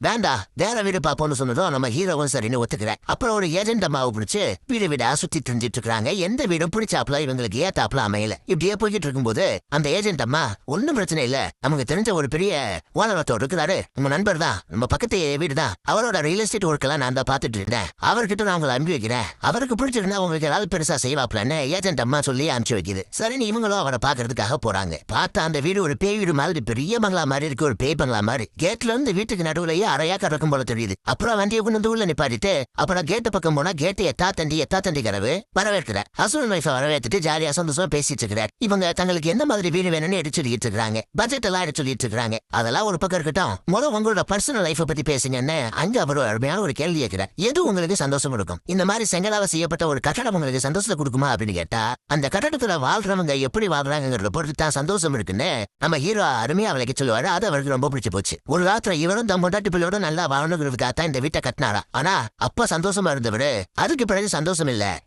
வேண்டா வேற வீடு பாப்போம்னு சொன்னதும் நம்ம ஹீரோவும் சரின்னு ஒத்துக்கிறேன் அப்புறம் ஒரு ஏஜென்ட் அம்மாவை பிடிச்சு வீடு வீடா சுத்தி தெரிஞ்சிட்டு இருக்காங்க. எந்த வீடும் பிடிச்சாப்ல இவங்களுக்கு ஏத்தாப்ல அமையல. இப்படியே போய்கிட்டு இருக்கும்போது அந்த ஏஜென்ட் அம்மா ஒன்னும் பிரச்சனை இல்ல. நமக்கு தெரிஞ்ச ஒரு பெரிய ஓனரத்தோடு இருக்கிறாரு. நம்ம நண்பர் தான். நம்ம பக்கத்து வீடு தான். அவரோட ரியல் எஸ்டேட் ஒர்க் எல்லாம் நான் தான் பாத்துட்டு இருந்தேன். அவர்கிட்ட நான் உங்களை அனுப்பி வைக்கிறேன். அவருக்கு பிடிச்சிருந்தா உங்களுக்கு ஏதாவது பெருசா செய்வாப்லன்னு ஏஜென்ட் அம்மா சொல்லி அனுப்பிச்சு வைக்குது. சரின்னு இவங்களும் அவரை பாக்குறதுக்காக போறாங்க. பார்த்தா அந்த வீடு ஒரு பேய் வீடு மாதிரி பெரிய பங்களா மாதிரி இருக்கு. ஒரு பேய் பங்களா மாதிரி. கேட்ல இருந்து வீட்டுக்கு நடுவுலயே அறையா கிடக்கும் போல தெரியுது. அப்புறம் வண்டியை கொண்டு வந்து உள்ள நிப்பாட்டிட்டு அப்புறம் கேட்டு பக்கம் போனா கேட்டு எத்தா தண்டி எத்தா தண்டி கனவு வரவேற்கிற ஹஸ்பண்ட் ஒய்ஃபை வரவேற்றுட்டு ஜாலியா சந்தோஷமா பேசிட்டு இருக்கிறார். இவங்க தங்களுக்கு எந்த மாதிரி வீடு வேணும்னு எடுத்து சொல்லிட்டு இருக்காங்க பட்ஜெட் எல்லாம் எடுத்து சொல்லிட்டு இருக்காங்க அதெல்லாம் ஒரு பக்கம் இருக்கட்டும். முதல் உங்களோட பர்சனல் லைஃபை பத்தி பேசுங்கன்னு அங்க அவர் அருமையான ஒரு கேள்வி கேட்கிறார். எது உங்களுக்கு சந்தோஷம் கொடுக்கும் இந்த மாதிரி செங்கலாவ செய்யப்பட்ட ஒரு கட்டடம் உங்களுக்கு சந்தோஷத்தை கொடுக்குமா அப்படின்னு கேட்டா அந்த கட்டடத்துல வாழ்றவங்க எப்படி வாழ்றாங்கிறத பொறுத்து தான் சந்தோஷம் இருக்குன்னு நம்ம ஹீரோ அருமையா அவளுக்கு சொல்லுவாரு. அது அவருக்கு ரொம்ப பிடிச்சு போச்சு. ஒரு காலத்துல இவரும் தம் பிள்ளையோட நல்லா வாழணுங்கிறதுக்காக தான் இந்த வீட்டை கட்டினாரா? ஆனா அப்ப சந்தோஷமா இருந்தவரு. அதுக்கு பிறகு சந்தோஷம் இல்ல.